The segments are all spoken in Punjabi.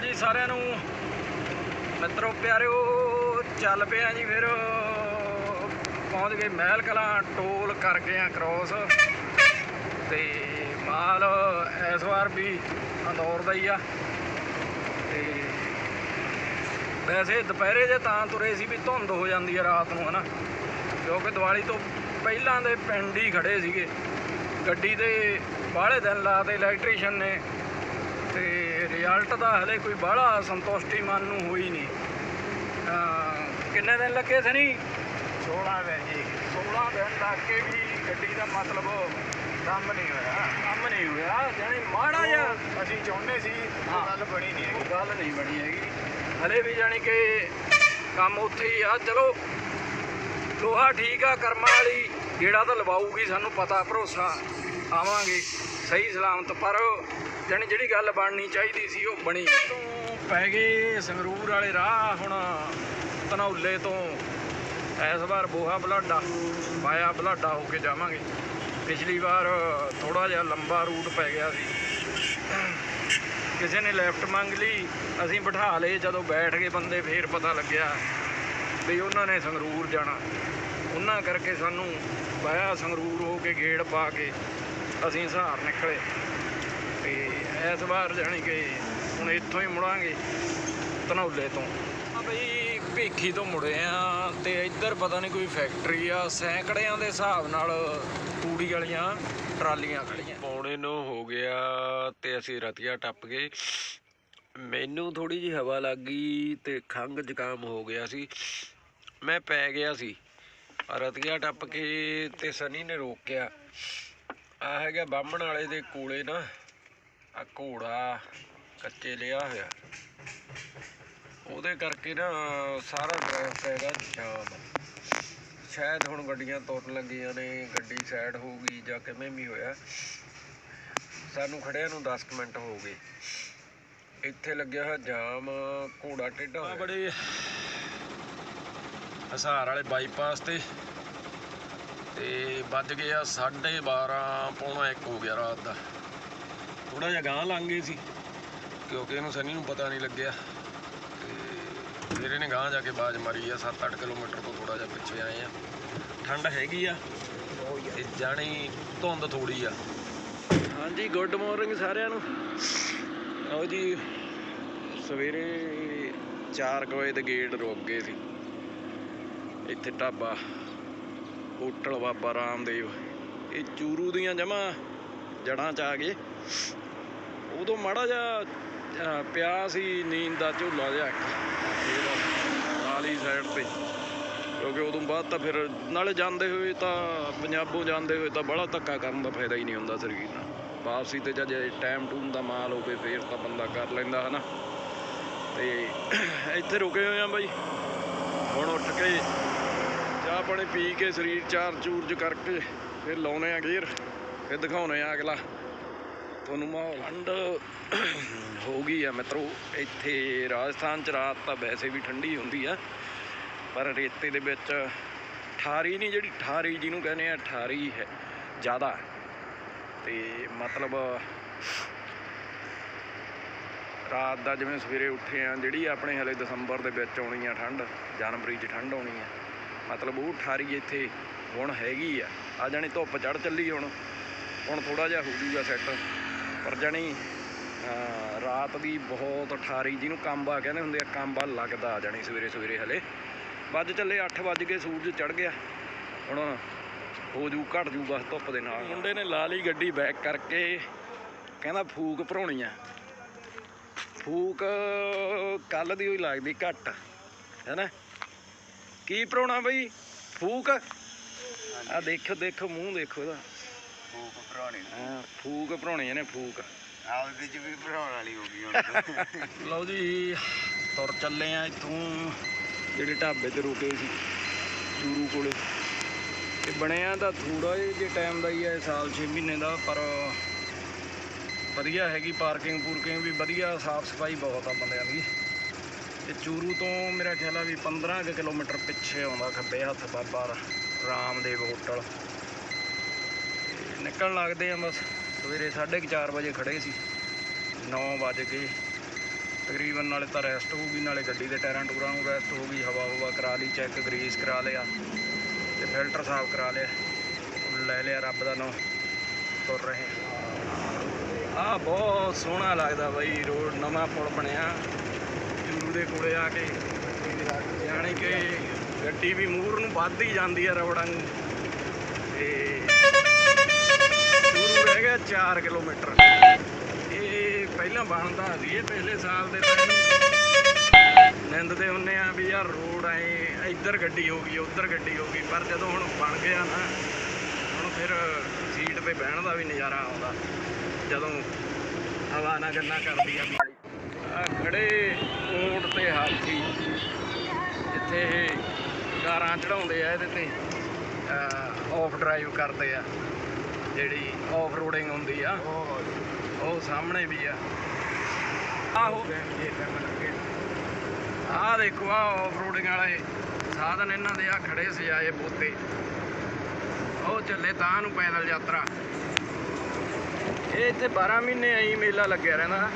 ਜੀ ਸਾਰਿਆਂ ਨੂੰ। ਮਿੱਤਰੋ, ਪਿਆਰਿਓ, ਚੱਲ ਪਿਆ ਜੀ ਫਿਰ। ਪਹੁੰਚ ਗਏ ਮਹਿਲ ਕਲਾਂ, ਟੋਲ ਕਰ ਗਏ ਆ ਕ੍ਰੋਸ ਤੇ ਮਾਲ ਇਸ ਵਾਰ ਵੀ ਅੰਦੌਰ ਦਾ ਹੀ ਆ। ਤੇ ਵੈਸੇ ਦੁਪਹਿਰੇ ਜੇ ਤਾਂ ਤੁਰੇ ਸੀ ਵੀ ਧੁੰਦ ਹੋ ਜਾਂਦੀ ਆ ਰਾਤ ਨੂੰ, ਹਨਾ। ਕਿਉਂਕਿ ਦੀਵਾਲੀ ਤੋਂ ਪਹਿਲਾਂ ਦੇ ਪਿੰਡ ਹੀ ਖੜੇ ਸੀਗੇ। ਗੱਡੀ ਦੇ ਬਾਹਲੇ ਦਿਨ ਲਾਤੇ ਇਲੈਕਟ੍ਰੀਸ਼ੀਅਨ ਨੇ। ਤੇ ਰਿਜ਼ਲਟ ਦਾ ਹਲੇ ਕੋਈ ਬਾਹਲਾ ਸੰਤੁਸ਼ਟੀ ਮਨ ਨੂੰ ਹੋਈ ਨਹੀਂ। ਕਿੰਨੇ ਦਿਨ ਲੱਗੇ ਸਨੀ? 16 ਦਿਨ ਜੀ। 16 ਦਿਨ ਲੱਗ ਕੇ ਵੀ ਗੱਡੀ ਦਾ ਮਤਲਬ ਕੰਮ ਨਹੀਂ ਹੋਇਆ। ਕੰਮ ਨਹੀਂ ਹੋਇਆ ਜਾਨੀ ਮਾੜਾ ਜਿਹਾ। ਅਸੀਂ ਚਾਹੁੰਦੇ ਸੀ। ਗੱਲ ਬਣੀ ਨਹੀਂ ਹੈਗੀ। ਗੱਲ ਨਹੀਂ ਬਣੀ ਹੈਗੀ। ਹਲੇ ਵੀ ਜਾਨੀ ਕਿ ਕੰਮ ਉੱਥੇ ਹੀ ਆ। ਚਲੋ ਲੋਹਾ ਠੀਕ ਆ ਕਰਮਾਂ ਵਾਲੀ। ਜਿਹੜਾ ਤਾਂ ਲਵਾਊਗੀ ਸਾਨੂੰ ਪਤਾ ਭਰੋਸਾ ਆਵਾਂਗੇ। ਸਹੀ ਸਲਾਮਤ ਪਰ ਜਾਣੀ ਜਿਹੜੀ ਗੱਲ ਬਣਨੀ ਚਾਹੀਦੀ ਸੀ ਉਹ ਬਣੀ ਤੋਂ ਪੈ ਗਏ ਸੰਗਰੂਰ ਵਾਲੇ ਰਾਹ ਹੁਣ ਧਨੌਲੇ ਤੋਂ। ਇਸ ਵਾਰ ਬੋਹਾ ਬਲਾਡਾ, ਪਾਇਆ ਬਲਾਡਾ ਹੋ ਕੇ ਜਾਵਾਂਗੇ। ਪਿਛਲੀ ਵਾਰ ਥੋੜਾ ਜਿਹਾ ਲੰਬਾ ਰੂਟ ਪੈ ਗਿਆ ਸੀ। ਕਿਸੇ ਨੇ ਲੈਫਟ ਮੰਗ ਲਈ, ਅਸੀਂ ਬਿਠਾ ਲਏ। ਜਦੋਂ ਬੈਠ ਗਏ ਬੰਦੇ, ਫੇਰ ਪਤਾ ਲੱਗਿਆ ਵੀ ਉਹਨਾਂ ਨੇ ਸੰਗਰੂਰ ਜਾਣਾ। ਉਹਨਾਂ ਕਰਕੇ ਸਾਨੂੰ ਵਾਇਆ ਸੰਗਰੂਰ ਹੋ ਕੇ ਗੇੜ ਪਾ ਕੇ ਅਸੀਂ ਸਹਾਰ ਨਿਕਲੇ। ਤੇ ਇਸ ਵਾਰ ਜਾਣੀ ਕਿ ਹੁਣ ਇੱਥੋਂ ਹੀ ਮੁੜਾਂਗੇ ਧਨੌਲੇ ਤੋਂ। ਆ ਬਈ ਭੇਖੀ ਤੋਂ ਮੁੜੇ ਆ ਤੇ ਇੱਧਰ ਪਤਾ ਨਹੀਂ ਕੋਈ ਫੈਕਟਰੀ ਆ ਸੈਂਕੜਿਆਂ ਦੇ ਹਿਸਾਬ ਨਾਲ ਤੂੜੀ ਵਾਲੀਆਂ ਟਰਾਲੀਆਂ ਖੜੀਆਂ। ਪੌਣੇ ਨੂੰ ਹੋ ਗਿਆ ਤੇ ਅਸੀਂ ਰਤੀਆ ਟੱਪ ਗਏ। ਮੈਨੂੰ ਥੋੜੀ ਜੀ ਹਵਾ ਲੱਗ ਗਈ ਤੇ ਖੰਘ ਜ਼ੁਕਾਮ ਹੋ ਗਿਆ ਸੀ। ਮੈਂ ਪੈ ਗਿਆ ਸੀ। ਰਤੀਆ ਟੱਪ ਕੇ ਤੇ ਸਨੀ ਨੇ ਰੋਕਿਆ। ਆ ਹੈਗਾ ਬਾਹਮਣ ਵਾਲੇ ਦੇ ਕੋਲੇ ਨਾ। ਆ ਘੋੜਾ ਕੱਚੇ ਲਿਆ ਹੋਇਆ। ਉਹਦੇ ਕਰਕੇ ਨਾ ਸਾਰਾ ਟ੍ਰੈਫਿਕ ਹੈਗਾ ਜਾਮ। ਸ਼ਾਇਦ ਹੁਣ ਗੱਡੀਆਂ ਤੁਰਨ ਲੱਗੀਆਂ ਨੇ, ਗੱਡੀ ਸਾਈਡ ਹੋ ਗਈ ਜਾਂ ਕਿਵੇਂ ਵੀ ਹੋਇਆ। ਸਾਨੂੰ ਖੜਿਆਂ ਨੂੰ 10 ਕੁ ਮਿੰਟ ਹੋ ਗਏ। ਇੱਥੇ ਲੱਗਿਆ ਹੋਇਆ ਜਾਮ, ਘੋੜਾ ਟੇਢਾ ਹੋਇਆ। ਬੜੇ ਹਸਾਰ ਵਾਲੇ ਬਾਈਪਾਸ ਤੇ। ਤੇ ਵੱਜ ਗਏ ਆ 12:30 ਪੌਣਾ 1 ਹੋ ਗਿਆ ਰਾਤ ਦਾ। ਥੋੜਾ ਜਿਹਾ ਗਾਂ ਲੰਘ ਗਏ ਸੀ। ਕਿਉਂਕਿ ਇਹਨੂੰ ਸਨੀ ਨੂੰ ਪਤਾ ਨਹੀਂ ਲੱਗਿਆ। ਤੇ ਫਿਰ ਇਹਨੇ ਗਾਂ ਜਾ ਕੇ ਬਾਜ ਮਾਰੀ ਆ 7-8 ਕਿਲੋਮੀਟਰ ਤੋਂ ਥੋੜਾ ਜਿਹਾ ਪਿੱਛੇ ਆਏ ਆ। ਠੰਡ ਹੈਗੀ ਆ। ਤੇ ਜਾਣੀ ਧੁੰਦ ਥੋੜੀ ਆ। ਹਾਂਜੀ ਗੁੱਡ ਮਾਰਨਿੰਗ ਸਾਰਿਆਂ ਨੂੰ। ਆਓ ਜੀ ਸਵੇਰੇ 4 ਵਜੇ ਦੇ ਗੇਟ ਰੁਕ ਗਏ ਸੀ। ਇੱਥੇ ਢਾਬਾ ਹੋਟਲ ਬਾਬਾ ਰਾਮਦੇਵ। ਇਹ ਚੂਰੂ ਦੀਆਂ ਜਮਾ ਜੜਾਂ ਚ ਆ ਗਏ। ਉਦੋਂ ਮਾੜਾ ਜਿਹਾ ਪਿਆ ਸੀ ਨੀਂਦ ਦਾ ਝੋਲਾ ਜਿਹਾ ਇੱਕ। ਸਾਈਡ ਤੇ। ਕਿਉਂਕਿ ਉਦੋਂ ਬਾਅਦ ਤਾਂ ਫਿਰ ਨਾਲੇ ਜਾਂਦੇ ਹੋਏ ਤਾਂ, ਪੰਜਾਬੋਂ ਜਾਂਦੇ ਹੋਏ ਤਾਂ ਬੜਾ ਧੱਕਾ ਕਰਨ ਦਾ ਫਾਇਦਾ ਹੀ ਨਹੀਂ ਹੁੰਦਾ ਸਰੀਰ ਨਾਲ ਵਾਪਸੀ ਤੇ ਜਦ ਟਾਈਮ ਟੂਮ ਦਾ ਮਾਲ ਹੋਵੇ, ਫੇਰ ਤਾਂ ਬੰਦਾ ਕਰ ਲੈਂਦਾ, ਹਨਾ। ਤੇ ਇੱਥੇ ਰੁਕੇ ਹੋਏ ਆ ਬਾਈ। ਹੁਣ ਉੱਠ ਕੇ ਚਾਹ ਪਾਣੀ ਪੀ ਕੇ ਸਰੀਰ ਚਾਰ ਚੂਰਜ ਕਰਕੇ ਫਿਰ ਲਾਉਨੇ ਆ ਗੇਰ ਫਿਰ ਦਿਖਾਉਨੇ ਆ ਅਗਲਾ। ਤੁਹਾਨੂੰ ਮਾਹੌਲ ਠੰਡ ਹੋ ਗਈ ਆ ਮਿੱਤਰੋ। ਇੱਥੇ ਰਾਜਸਥਾਨ ਚ ਰਾਤ ਤਾਂ ਵੈਸੇ ਵੀ ਠੰਡੀ ਹੁੰਦੀ ਆ, ਪਰ ਰੇਤੇ ਦੇ ਵਿੱਚ ਠਾਰੀ ਨਹੀਂ ਜਿਹੜੀ ਠਾਰੀ ਜਿਹਨੂੰ ਕਹਿੰਦੇ ਆ, ਠਾਰੀ ਹੈ ਜ਼ਿਆਦਾ। ਤੇ ਮਤਲਬ ਰਾਤ ਦਾ ਜਿਵੇਂ ਸਵੇਰੇ ਉੱਠੇ ਆ, ਜਿਹੜੀ ਆਪਣੇ ਹਲੇ ਦਸੰਬਰ ਦੇ ਵਿੱਚ ਆਉਣੀ ਆ ਠੰਡ, ਜਨਵਰੀ 'ਚ ਠੰਡ ਆਉਣੀ ਆ, ਮਤਲਬ ਉਹ ਠਾਰੀ ਇੱਥੇ ਹੁਣ ਹੈਗੀ ਆ। ਆ ਜਾਣੀ ਧੁੱਪ ਚੜ ਚੱਲੀ ਹੁਣ ਹੁਣ ਥੋੜਾ ਜਿਹਾ ਹੋ ਜੂਗਾ ਸੈੱਟ ਪਰ ਜਾਣੀ ਰਾਤ ਦੀ ਬਹੁਤ ਠਾਰੀ ਜਿਹਨੂੰ ਕਾਂਬਾ ਕਹਿੰਦੇ ਹੁੰਦੇ ਆ, ਕਾਂਬਾ ਲੱਗਦਾ ਜਾਣੀ ਸਵੇਰੇ ਸਵੇਰੇ ਹਲੇ। ਵੱਜ ਚੱਲੇ 8 ਵੱਜ ਕੇ ਸੂਰਜ ਚੜ ਗਿਆ। ਹੁਣ ਹੋ ਜੂ ਘਟ ਜੂ ਬਸ ਧੁੱਪ ਦੇ ਨਾਲ। ਮੁੰਡੇ ਨੇ ਲਾ ਲਈ ਗੱਡੀ ਬੈਕ ਕਰਕੇ, ਕਹਿੰਦਾ ਫੂਕ ਭਰਾਉਣੀ ਆ। ਫੂਕ ਕੱਲ ਦੀ ਹੋਈ ਲੱਗਦੀ ਘੱਟ, ਹੈਨਾ? ਕੀ ਭਰਾਉਣਾ ਬਈ? ਫੂਕ? ਆ ਦੇਖੋ ਦੇਖੋ, ਮੂੰਹ ਦੇਖੋ ਇਹਦਾ। ਫੂਕ ਭਰਾਉਣੀ। ਹਾਂ ਫੂਕ ਭਰਾਉਣੀ ਇਹਨੇ ਫੂਕ। ਆਪਦੇ ਚ ਵੀ ਭਰਾਉਣ ਵਾਲੀ ਹੋ ਗਈ ਹੁਣ। ਲਓ ਜੀ ਤੁਰ ਚੱਲੇ ਆ ਇੱਥੋਂ ਜਿਹੜੇ ਢਾਬੇ ਤੇ ਰੁਕੇ ਸੀ ਚੂਰੂ ਕੋਲੇ। ਇਹ ਬਣਿਆ ਤਾਂ ਥੋੜਾ ਜਿਹਾ ਟਾਈਮ ਦਾ ਹੀ ਹੈ ਸਾਲ 6 ਮਹੀਨੇ ਦਾ ਪਰ ਵਧੀਆ ਹੈਗੀ ਪਾਰਕਿੰਗ ਪੂਰਕਿੰਗ ਵੀ ਵਧੀਆ ਸਾਫ਼ ਸਫ਼ਾਈ ਬਹੁਤ ਆ ਬੰਦਿਆਂ ਦੀ। ਤੇ ਚੂਰੂ ਤੋਂ ਮੇਰਾ ਖਿਆਲ ਆ ਵੀ 15 ਕੁ ਕਿਲੋਮੀਟਰ ਪਿੱਛੇ ਆਉਂਦਾ ਖੱਬੇ ਹੱਥ ਬਾਬਾ ਰਾਮਦੇਵ ਹੋਟਲ। ਤੇ ਨਿਕਲਣ ਲੱਗਦੇ ਆ ਬਸ। ਸਵੇਰੇ 4:30 ਵਜੇ ਖੜੇ ਸੀ। 9 ਵਜੇ ਗਏ। ਤਕਰੀਬਨ ਨਾਲੇ ਤਾਂ ਰੈਸਟ ਹੋਊਗੀ ਨਾਲੇ ਗੱਡੀ ਦੇ ਟਾਇਰਾਂ ਟੂਰਾਂ ਨੂੰ ਰੈਸਟ ਗਈ, ਹਵਾ ਹਵਾ ਕਰਾ ਲਈ ਚੈੱਕ ਗਰੀਸ ਕਰਾ ਲਿਆ ਤੇ ਫਿਲਟਰ ਸਾਫ਼ ਕਰਾ ਲਿਆ। ਲੈ ਲਿਆ ਰੱਬ ਦਾ ਨਾਮ, ਤੁਰ ਰਹੇ ਆ ਬਹੁਤ ਸੋਹਣਾ ਲੱਗਦਾ ਬਾਈ ਰੋਡ, ਨਵਾਂ ਪੁਲ ਬਣਿਆ। ਜੂਰੂ ਦੇ ਕੋਲੇ ਆ ਕੇ ਜਾਣੀ ਕਿ ਗੱਡੀ ਵੀ ਮੂਰ ਨੂੰ ਵੱਧ ਹੀ ਜਾਂਦੀ ਆ ਰਬੜਾਂ ਨੂੰ। ਤੇ 4 ਕਿਲੋਮੀਟਰ। ਇਹ ਪਹਿਲਾਂ ਬਣਦਾ ਸੀ, ਇਹ ਪਿਛਲੇ ਸਾਲ ਦੇ ਟਾਈਮ ਨਿੰਦਦੇ ਹੁੰਨੇ ਆ ਵੀ ਯਾਰ ਰੋਡ ਆਏ ਇੱਧਰ ਗੱਡੀ ਹੋ ਗਈ, ਉੱਧਰ ਗੱਡੀ ਹੋ ਗਈ, ਪਰ ਜਦੋਂ ਹੁਣ ਬਣ ਗਿਆ ਨਾ, ਹੁਣ ਫਿਰ ਸੀਟ ਤੇ ਬਹਿਣ ਦਾ ਵੀ ਨਜ਼ਾਰਾ ਆਉਂਦਾ। ਜਦੋਂ ਹਵਾ ਨਾ ਗੰਨਾ ਕਰਦੀ ਆ ਆ ਖੜੇ ਊਂਟ ਤੇ ਹਾਥੀ, ਜਿੱਥੇ ਇਹ ਕਾਰਾਂ ਚੜਾਉਂਦੇ ਆ, ਇਹਦੇ ਤੇ ਆਫ ਡਰਾਈਵ ਕਰਦੇ ਆ। ਜਿਹੜੀ ਆਫ ਰੋਡਿੰਗ ਹੁੰਦੀ ਆ, ਉਹ ਸਾਹਮਣੇ ਵੀ ਆ। ਆਹੋ। ਆਹ ਦੇਖੋ ਆ ਆਫ ਰੋਡਿੰਗ ਵਾਲੇ ਸਾਧਨ ਇਹਨਾਂ ਦੇ ਆ, ਖੜੇ ਸਜਾਏ ਬੋਤੇ। ਉਹ ਚੱਲੇ ਤਾਂ ਨੂੰ ਪੈਦਲ ਯਾਤਰਾ। ਇਹ ਇੱਥੇ 12 ਮਹੀਨੇ ਐਂ ਮੇਲਾ ਲੱਗਿਆ ਰਹਿੰਦਾ।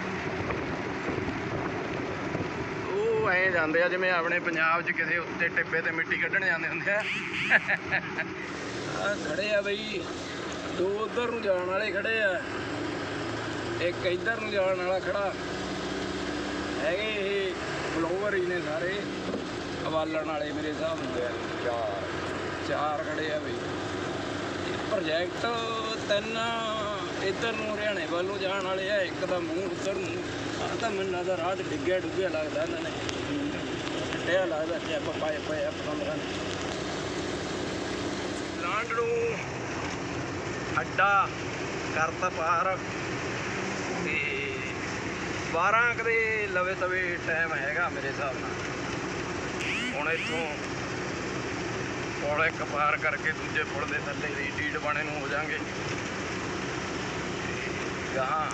ਉਹ ਐਂ ਜਾਂਦੇ ਆ, ਜਿਵੇਂ ਆਪਣੇ ਪੰਜਾਬ 'ਚ ਕਿਸੇ ਉੱਤੇ ਟਿੱਬੇ ਤੇ ਮਿੱਟੀ ਕੱਢਣ ਜਾਂਦੇ ਹੁੰਦੇ ਆ। ਖੜੇ ਆ ਬਈ। ਦੋ ਉਧਰ ਨੂੰ ਜਾਣ ਵਾਲੇ ਖੜੇ ਆ। ਇੱਕ ਇੱਧਰ ਨੂੰ ਜਾਣ ਵਾਲਾ ਖੜਾ। ਹੈਗੇ ਇਹ ਫਲੋਵਰ ਹੀ ਨੇ ਸਾਰੇ। ਅਵਾਲਣ ਵਾਲੇ ਮੇਰੇ ਹਿਸਾਬ ਨਾਲ। ਚਾਰ। ਚਾਰ ਖੜੇ ਆ ਬਈ। ਪ੍ਰੋਜੈਕਟ ਤਿੰਨ ਇੱਧਰ ਨੂੰ ਹਰਿਆਣੇ ਵੱਲ ਨੂੰ ਜਾਣ ਵਾਲੇ ਆ। ਇੱਕ ਦਾ ਮੂੰਹ ਉੱਧਰ ਨੂੰ। ਆ ਤਾਂ ਮੈਨੂੰ ਲੱਗਦਾ ਰਾਹ 'ਚ ਡਿੱਗਿਆ ਡੁੱਗਿਆ ਲੱਗਦਾ ਇਹਨਾਂ ਨੇ। ਡਿਆ ਲੱਗਦਾ ਕਿ ਆਪਾਂ ਪਾਏ ਪਏ ਆ। ਪਤੰਦਰਾਂ ਨੇ ਲਾਂਡ ਨੂੰ ਅੱਡਾ ਕਰਤਾ ਪਾਰ। ਤੇ 12 ਕਦੇ ਲਵੇ ਤਵੇ ਟਾਈਮ ਹੈਗਾ ਮੇਰੇ ਹਿਸਾਬ ਨਾਲ। ਹੁਣ ਇੱਥੋਂ ਪੁਲ ਇੱਕ ਪਾਰ ਕਰਕੇ ਦੂਜੇ ਪੁਲ ਦੇ ਥੱਲੇ ਦੀ ਰੀਟੀਡ ਬਾਣੇ ਨੂੰ ਹੋ ਜਾਾਂਗੇ ਗਾਹਾਂ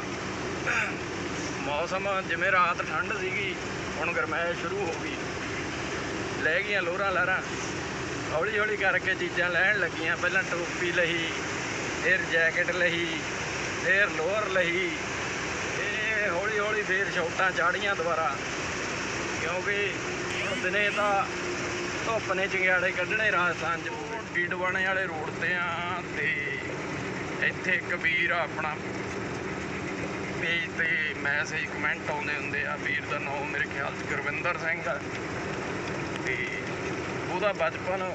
ਮੌਸਮ ਜਿਵੇਂ ਰਾਤ ਠੰਡ ਸੀਗੀ, ਹੁਣ ਗਰਮੈਸ਼ ਸ਼ੁਰੂ ਹੋ ਗਈ। ਲੈ ਗਈਆਂ ਲੋਹਰਾਂ ਲਾਰਾਂ। ਹੌਲੀ ਹੌਲੀ ਕਰਕੇ ਚੀਜ਼ਾਂ ਲੈਣ ਲੱਗੀਆਂ। ਪਹਿਲਾਂ ਟੋਪੀ ਲਈ ਫਿਰ ਜੈਕਟ ਲਈ, ਫਿਰ ਲੋਅਰ ਲਈ ਇਹ ਹੌਲੀ ਹੌਲੀ ਫਿਰ ਸ਼ੌਟਾਂ ਚਾੜੀਆਂ ਦੁਬਾਰਾ। ਕਿਉਂਕਿ ਹੁਣ ਦਿਨੇ ਤਾਂ ਧੁੱਪ ਨੇ ਚੰਗਿਆੜੇ ਕੱਢਣੇ ਰਾਜਸਥਾਨ ਚ ਡੀਡਵਾਣੇ ਵਾਲੇ ਰੋਡ ਤੇ ਆ ਤੇ ਇੱਥੇ ਕਬੀਰ ਆ ਆਪਣਾ ਪੇਜ ਤੇ ਮੈਸੇਜ ਕਮੈਂਟ ਆਉਂਦੇ ਹੁੰਦੇ ਆ, ਵੀਰ ਦਾ ਨਾਮ ਮੇਰੇ ਖਿਆਲ ਚ ਗੁਰਵਿੰਦਰ ਸਿੰਘ ਆ। ਤੇ ਉਹਦਾ ਬਚਪਨ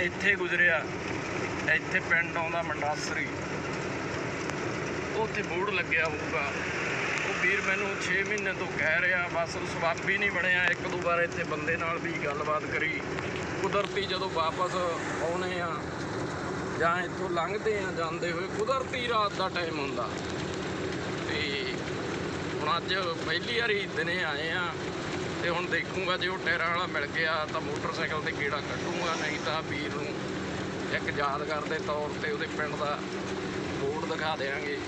ਇੱਥੇ ਗੁਜ਼ਰਿਆ। ਇੱਥੇ ਪਿੰਡ ਆਉਂਦਾ ਮੰਡਾਸਰੀ ਉੱਥੇ ਬੋਰਡ ਲੱਗਿਆ ਹੋਊਗਾ। ਉਹ ਵੀਰ ਮੈਨੂੰ 6 ਮਹੀਨੇ ਤੋਂ ਕਹਿ ਰਿਹਾ, ਬਸ ਉਹ ਸਵਾਬੀ ਨਹੀਂ ਬਣਿਆ। ਇੱਕ ਦੋ ਵਾਰ ਇੱਥੇ ਬੰਦੇ ਨਾਲ ਵੀ ਗੱਲਬਾਤ ਕਰੀ। ਕੁਦਰਤੀ ਜਦੋਂ ਵਾਪਸ ਆਉਨੇ ਆ, ਜਾਂ ਇੱਥੋਂ ਲੰਘਦੇ ਆ ਜਾਂਦੇ ਹੋਏ, ਕੁਦਰਤੀ ਰਾਤ ਦਾ ਟਾਈਮ ਹੁੰਦਾ। ਤੇ ਹੁਣ ਅੱਜ ਪਹਿਲੀ ਵਾਰੀ ਦਿਨੇ ਆਏ ਆ, ਤੇ ਹੁਣ ਦੇਖੂਗਾ ਜੇ ਉਹ ਟਾਇਰਾਂ ਵਾਲਾ ਮਿਲ ਗਿਆ, ਤਾਂ ਮੋਟਰਸਾਈਕਲ ਤੇ ਗੇੜਾ ਕੱਢੂਗਾ, ਨਹੀਂ ਤਾਂ ਵੀਰ ਨੂੰ ਇੱਕ ਯਾਦਗਾਰ ਦੇ ਤੌਰ ਤੇ ਉਹਦੇ ਪਿੰਡ ਦਾ ਬੋਰਡ ਦਿਖਾ ਦੇਵਾਂਗੇ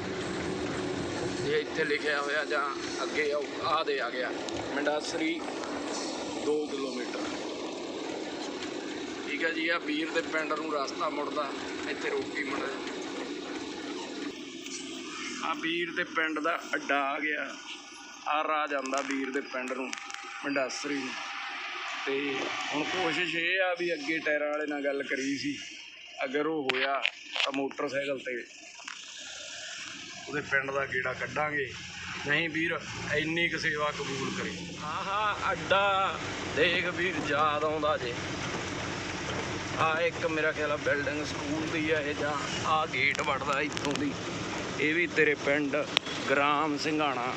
ਜੇ ਇੱਥੇ ਲਿਖਿਆ ਹੋਇਆ ਜਾਂ ਅੱਗੇ ਆਓ ਆ ਦੇ ਆ ਗਿਆ। ਮੰਡਾਸਰੀ 2 ਕਿਲੋਮੀਟਰ। ਠੀਕ ਹੈ ਜੀ ਆ ਵੀਰ ਦੇ ਪਿੰਡ ਨੂੰ ਰਸਤਾ ਮੁੜਦਾ, ਇੱਥੇ ਰੋਕੀ ਮੁੜ ਆ ਵੀਰ ਦੇ ਪਿੰਡ ਦਾ ਅੱਡਾ ਆ ਗਿਆ। ਆ ਰਾਹ ਜਾਂਦਾ ਵੀਰ ਦੇ ਪਿੰਡ ਨੂੰ ਮੰਡਾਸਰੀ ਨੂੰ। ਤੇ ਹੁਣ ਕੋਸ਼ਿਸ਼ ਇਹ ਆ ਵੀ ਅੱਗੇ ਟਾਇਰਾਂ ਵਾਲੇ ਨਾਲ ਗੱਲ ਕਰੀ ਸੀ। ਅਗਰ ਉਹ ਹੋਇਆ ਤਾਂ ਮੋਟਰਸਾਈਕਲ ਤੇ ਉਹਦੇ ਪਿੰਡ ਦਾ ਗੇੜਾ ਕੱਢਾਂਗੇ। ਨਹੀਂ ਵੀਰ, ਇੰਨੀ ਕੁ ਸੇਵਾ ਕਬੂਲ ਕਰੀ। ਆਹਾ ਅੱਡਾ ਦੇਖ ਵੀਰ, ਯਾਦ ਆਉਂਦਾ ਜੇ। ਆ ਇੱਕ ਮੇਰਾ ਖਿਆਲ ਆ ਬਿਲਡਿੰਗ ਸਕੂਲ ਦੀ ਆ ਇਹ ਜਾਂ ਆ ਗੇਟ ਵੜਦਾ ਇੱਥੋਂ ਦੀ। ਇਹ ਵੀ ਤੇਰੇ ਪਿੰਡ ਗ੍ਰਾਮ ਸਿੰਘਾਣਾ।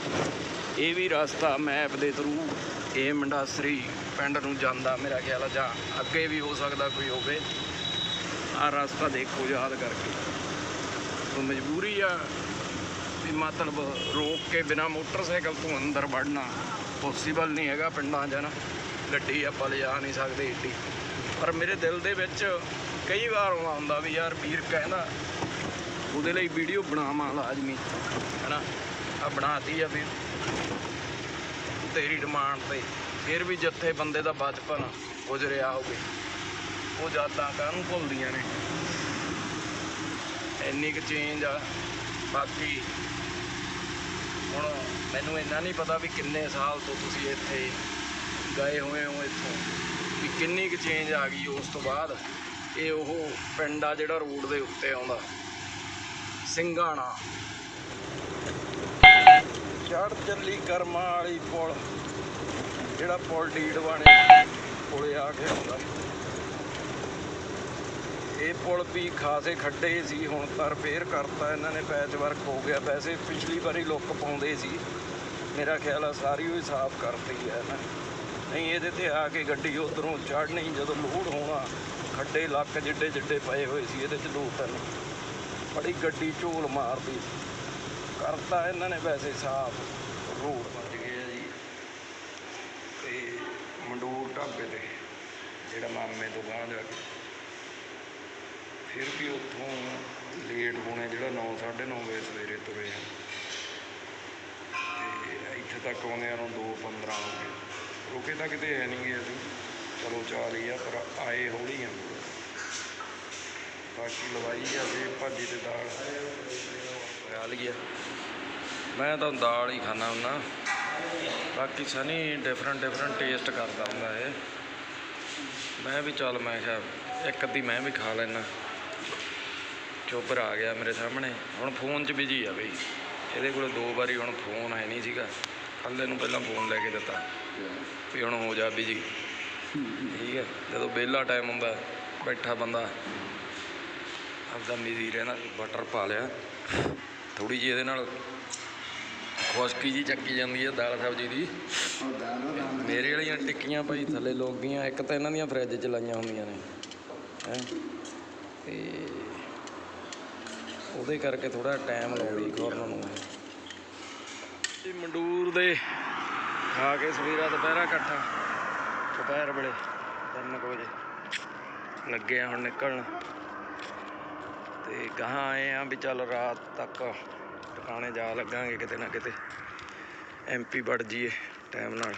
ਇਹ ਵੀ ਰਸਤਾ ਮੈਪ ਦੇ ਥਰੂ ਇਹ ਮੰਡਾਸਰੀ ਪਿੰਡ ਨੂੰ ਜਾਂਦਾ ਮੇਰਾ ਖਿਆਲ ਆ ਜਾਂ ਅੱਗੇ ਵੀ ਹੋ ਸਕਦਾ ਕੋਈ ਹੋਵੇ। ਆ ਰਸਤਾ ਦੇਖੋ ਯਾਦ ਕਰਕੇ। ਉਹ ਮਜਬੂਰੀ ਆ ਵੀ ਮਤਲਬ ਰੋਕ ਕੇ ਬਿਨਾ ਮੋਟਰਸਾਈਕਲ ਤੋਂ ਅੰਦਰ ਵੜਨਾ ਪੋਸੀਬਲ ਨਹੀਂ ਹੈਗਾ ਪਿੰਡਾਂ 'ਚ ਨਾ। ਗੱਡੀ ਆਪਾਂ ਲਿਜਾ ਨਹੀਂ ਸਕਦੇ ਏਡੀ। ਪਰ ਮੇਰੇ ਦਿਲ ਦੇ ਵਿੱਚ ਕਈ ਵਾਰ ਆਉਂਦਾ ਹੁੰਦਾ ਵੀ ਯਾਰ ਵੀਰ ਕਹਿੰਦਾ, ਉਹਦੇ ਲਈ ਵੀਡੀਓ ਬਣਾਵਾਂ ਲਾਜ਼ਮੀ, ਹੈਨਾ? ਆ ਬਣਾਤੀ ਆ ਵੀਰ। ਤੇਰੀ ਡਿਮਾਂਡ ਤੇ। ਫਿਰ ਵੀ ਜਿੱਥੇ ਬੰਦੇ ਦਾ ਬਚਪਨ ਗੁਜ਼ਰਿਆ ਹੋਵੇ। ਉਹ ਯਾਦਾਂ ਕਾਹਨੂੰ ਭੁੱਲਦੀਆਂ ਨੇ? ਇੰਨੀ ਕੁ ਚੇਂਜ ਆ। ਬਾਕੀ ਹੁਣ ਮੈਨੂੰ ਇੰਨਾ ਨਹੀਂ ਪਤਾ ਵੀ ਕਿੰਨੇ ਸਾਲ ਤੋਂ ਤੁਸੀਂ ਇੱਥੇ ਗਏ ਹੋਏ ਹੋ ਇੱਥੋਂ। ਵੀ ਕਿੰਨੀ ਕੁ ਚੇਂਜ ਆ ਗਈ ਉਸ ਤੋਂ ਬਾਅਦ ਇਹ ਉਹ ਪਿੰਡ ਆ ਜਿਹੜਾ ਰੋਡ ਦੇ ਉੱਤੇ ਆਉਂਦਾ। ਸਿੰਘਾਣਾ। ਚੜ ਚੱਲੀ ਕਰਮਾਂ ਵਾਲੀ ਪੁਲ, ਜਿਹੜਾ ਪੁਲ ਡੀਡਵਾਣੇ ਕੋਲੇ ਆ ਕੇ ਆਉਂਦਾ। ਇਹ ਪੁਲ ਵੀ ਖਾਸੇ ਖੱਡੇ ਸੀ, ਹੁਣ ਤਾਂ ਰਿਪੇਅਰ ਕਰਤਾ ਇਹਨਾਂ ਨੇ ਪੈਚ ਵਰਕ ਹੋ ਗਿਆ। ਵੈਸੇ ਪਿਛਲੀ ਵਾਰੀ ਲੁੱਕ ਪਾਉਂਦੇ ਸੀ। ਮੇਰਾ ਖਿਆਲ ਆ, ਸਾਰੀ ਉਹ ਸਾਫ਼ ਕਰਤੀ ਹੈ ਨਾ। ਨਹੀਂ, ਇਹਦੇ ਤੇ ਆ ਕੇ ਗੱਡੀ ਉਧਰੋਂ ਚੜ੍ਹਨੀ, ਜਦੋਂ ਲੋਡ ਹੋਣਾ, ਖੱਡੇ ਲੱਕ ਜਿੱਡੇ ਜਿੱਡੇ ਪਏ ਹੋਏ ਸੀ, ਇਹਦੇ ਚ ਲੋਡ ਨਹੀਂ ਬੜੀ ਗੱਡੀ ਝੋਲ ਮਾਰਦੀ ਕਰਤਾ ਇਹਨਾਂ ਨੇ ਵੈਸੇ ਸਾਫ਼। ਰੋਡ ਬਣ ਗਏ ਆ ਜੀ। ਤੇ ਮੰਡੂਰ ਢਾਬੇ ਤੇ, ਜਿਹੜਾ ਮਾਮੇ ਤੋਂ ਗਾਂਹ ਜਾ ਕੇ। ਫਿਰ ਵੀ ਉੱਥੋਂ ਲੇਟ ਹੋਣੇ ਜਿਹੜਾ 9 9:30 ਵਜੇ ਸਵੇਰੇ ਤੁਰੇ ਆ। ਤੇ ਇੱਥੇ ਤੱਕ ਆਉਂਦੇ ਆ ਨੂੰ 2:15 ਹੋ ਗਏ। ਰੁਕੇ ਤਾਂ ਕਿਤੇ ਹੈ ਨਹੀਂ ਗਏ ਅਸੀਂ। ਚਲੋ ਚਾਲ ਹੀ ਆ, ਪਰ ਆਏ ਹੌਲੀ ਆ। ਬਾਕੀ ਲਵਾਈ ਆ ਤੇ ਭਾਜੀ ਤੇ ਦਾਲ। ਖਾ ਲਈਏ ਮੈਂ ਤਾਂ ਦਾਲ ਹੀ ਖਾਣਾ ਹੁੰਦਾ। ਬਾਕੀ ਸਨੀ ਡਿਫਰੈਂਟ ਡਿਫਰੈਂਟ ਟੇਸਟ ਕਰਦਾ ਹੁੰਦਾ ਇਹ। ਮੈਂ ਵੀ ਚੱਲ, ਮੈਂ ਕਿਹਾ ਇੱਕ ਅੱਧੀ ਮੈਂ ਵੀ ਖਾ ਲੈਣਾ ਚੋਬਰ ਆ ਗਿਆ ਮੇਰੇ ਸਾਹਮਣੇ। ਹੁਣ ਫੋਨ 'ਚ ਬਿਜ਼ੀ ਆ ਬਈ। ਇਹਦੇ ਕੋਲ ਦੋ ਵਾਰੀ ਹੁਣ ਫੋਨ ਹੈ ਨਹੀਂ ਸੀਗਾ। ਕੱਲੇ ਨੂੰ ਪਹਿਲਾਂ ਫੋਨ ਲੈ ਕੇ ਦਿੱਤਾ। ਵੀ ਹੁਣ ਹੋ ਜਾ ਬਿਜ਼ੀ ਠੀਕ ਹੈ। ਜਦੋਂ ਵਿਹਲਾ ਟਾਈਮ ਹੁੰਦਾ, ਬੈਠਾ ਬੰਦਾ, ਆਪਦਾ ਬਿਜ਼ੀ ਰਹਿਣਾ ਬਟਰ ਪਾ ਲਿਆ। ਥੋੜੀ ਜਿਹੀ ਇਹਦੇ ਨਾਲ ਖੁਸ਼ਕੀ ਜੀ ਚੱਕੀ ਜਾਂਦੀ ਹੈ ਦਾਲ ਸਬਜ਼ੀ ਦੀ। ਮੇਰੇ ਵਾਲੀਆਂ ਟਿੱਕੀਆਂ ਭਾਈ ਥੱਲੇ ਲੋਕ ਗਈਆਂ। ਇੱਕ ਤਾਂ ਇਹਨਾਂ ਦੀਆਂ ਫਰਿੱਜ 'ਚ ਲਾਈਆਂ ਹੁੰਦੀਆਂ ਨੇ। ਹੈ? ਤੇ ਉਹਦੇ ਕਰਕੇ ਥੋੜਾ ਟਾਈਮ ਲਾਉਂਦੀ ਖੋਰਨ ਨੂੰ। ਇਹ ਮੰਡੂਰ ਦੇ ਖਾ ਕੇ ਸਵੇਰਾ ਦੁਪਹਿਰਾ ਇਕੱਠਾ। ਦੁਪਹਿਰ ਵੇਲੇ 3 ਵਜੇ ਲੱਗੇ ਆ ਹੁਣ ਨਿਕਲਣ। ਤੇ ਗਾਹਾਂ ਆਏ ਆ ਵੀ ਚੱਲ ਰਾਤ ਤੱਕ ਟਿਕਾਣੇ ਜਾ ਲੱਗਾਂਗੇ ਕਿਤੇ ਨਾ ਕਿਤੇ। ਐਮਪੀ ਵੜ ਜੀਏ ਟਾਈਮ ਨਾਲ।